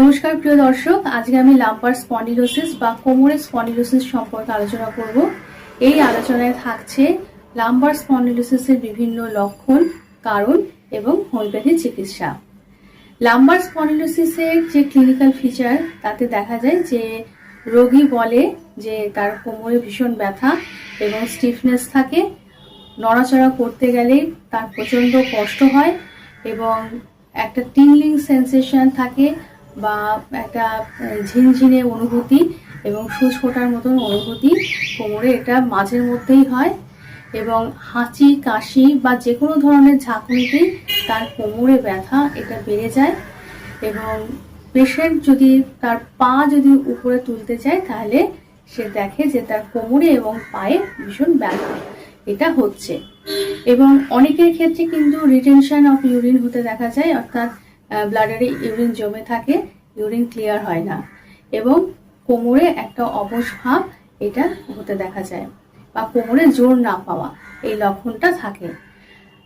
নমস্কার, প্রিয় দর্শক। আজকে আমি লাম্পার স্পন্ডিলোসিস বা কোমরের স্পন্ডিলোসিস সম্পর্কে আলোচনা করব। এই আলোচনায় থাকছে লাম্বার স্পন্ডিলোসিসের বিভিন্ন লক্ষণ, কারণ এবং হোমিওপ্যাথি চিকিৎসা। লাম্বার স্পন্ডিলোসিসের যে ক্লিনিক্যাল ফিচার, তাতে দেখা যায় যে রোগী বলে যে তার কোমরে ভীষণ ব্যথা এবং স্টিফনেস থাকে। নড়াচড়া করতে গেলে তার প্রচণ্ড কষ্ট হয় এবং একটা টিংলিং সেন্সেশন থাকে। বা একটা ঝিনঝিনে অনুভূতি এবং সুচ ফোটার মতন অনুভূতি কোমরে, এটা মাঝের মধ্যেই হয় এবং হাঁচি, কাশি বা যে কোনো ধরনের ঝাঁকুনিতেই তার কোমরে ব্যথা এটা বেড়ে যায় এবং পেশেন্ট যদি তার পা যদি উপরে তুলতে চায় তাহলে সে দেখে যে তার কোমরে এবং পায়ে ভীষণ ব্যথা। এটা হচ্ছে। এবং অনেকের ক্ষেত্রে কিন্তু রিটেনশন অফ ইউরিন হতে দেখা যায়, অর্থাৎ ব্লাডারে ইউরিন জমে থাকে ইউরিন ক্লিয়ার হয় না। এবং কোমরে একটা অবশ ভাব, এটা হতে দেখা যায়। বা কোমরে জোর না পাওয়া, এই লক্ষণটা থাকে।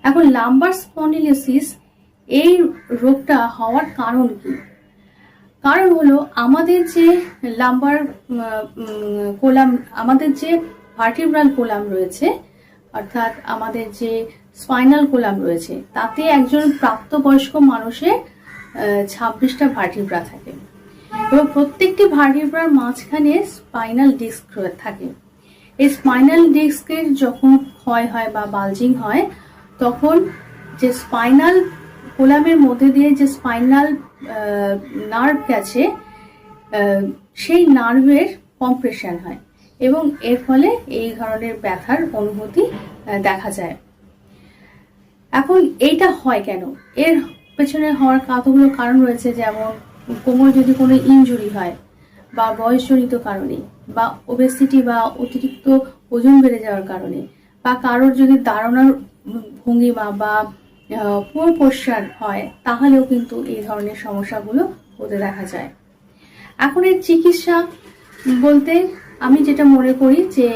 এখন লাম্বার স্পন্ডিলোসিস এই রোগটা হওয়ার কারণ কি? কারণ হলো আমাদের যে লাম্বার কোলাম, আমাদের যে ভার্টিব্রাল কোলাম রয়েছে, অর্থাৎ আমাদের যে স্পাইনাল কোলাম রয়েছে, তাতে একজন প্রাপ্তবয়স্ক মানুষের ছাব্বিশটা ভার্টিব্রা থাকে। এবং প্রত্যেকটি ভার্টিব্রার মাঝখানে স্পাইনাল ডিস্ক থাকে। এই স্পাইনাল ডিস্কের যখন ক্ষয় হয় বা বালজিং হয়, তখন যে স্পাইনাল কোলামের মধ্যে দিয়ে যে স্পাইনাল নার্ভ গেছে সেই নার্ভের কম্প্রেশন হয়। এবং এর ফলে এই ধরনের ব্যথার অনুভূতি দেখা যায়। এখন এইটা হয় কেন? এর পেছনে হওয়ার কতগুলো কারণ রয়েছে, যেমন কোমর যদি কোনো ইনজুরি হয় বা বয়সজনিত কারণে বা ওবেসিটি বা অতিরিক্ত ওজন বেড়ে যাওয়ার কারণে বা কারোর যদি দাঁড়ানোর ভঙ্গিমা বা পুর পোস্টার হয়, তাহলেও কিন্তু এই ধরনের সমস্যাগুলো হতে দেখা যায়। এখন এর চিকিৎসা বলতে আমি যেটা মনে করি যে,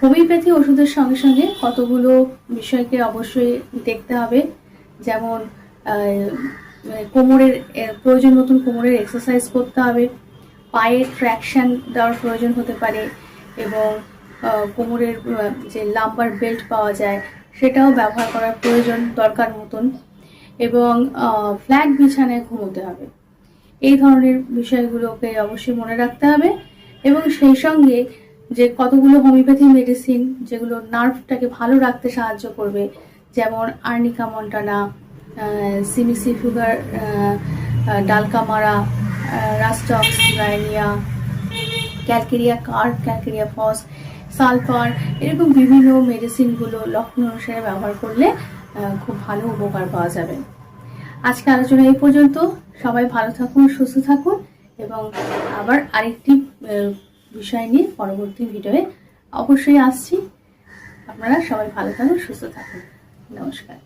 হোমিওপ্যাথি ওষুধের সঙ্গে সঙ্গে কতগুলো বিষয়কে অবশ্যই দেখতে হবে। যেমন কোমরের প্রয়োজন মতন কোমরের এক্সারসাইজ করতে হবে। পায়ের ট্র্যাকশন দেওয়ার প্রয়োজন হতে পারে এবং কোমরের যে লাম্বার বেল্ট পাওয়া যায়, সেটাও ব্যবহার করার প্রয়োজন দরকার মতন এবং ফ্ল্যাট বিছানায় ঘুমোতে হবে। এই ধরনের বিষয়গুলোকে অবশ্যই মনে রাখতে হবে এবং সেই সঙ্গে যে কতগুলো হোমিওপ্যাথি মেডিসিন যেগুলো নার্ভটাকে ভালো রাখতে সাহায্য করবে, যেমন arnica montana cimicifuga dulcamara rhus tox রাইনিয়া calcarea carb calcarea phos, sulphur, এরকম বিভিন্ন মেডিসিনগুলো লক্ষণ অনুসারে ব্যবহার করলে খুব ভালো উপকার পাওয়া যাবে। আজকে আলোচনা এই পর্যন্ত। সবাই ভালো থাকুন, সুস্থ থাকুন এবং আবার আরেকটি বিষয় নিয়ে পরবর্তী ভিডিওয়ে অবশ্যই আসছি। আপনারা সবাই ভালো থাকুন, সুস্থ থাকুন। নমস্কার।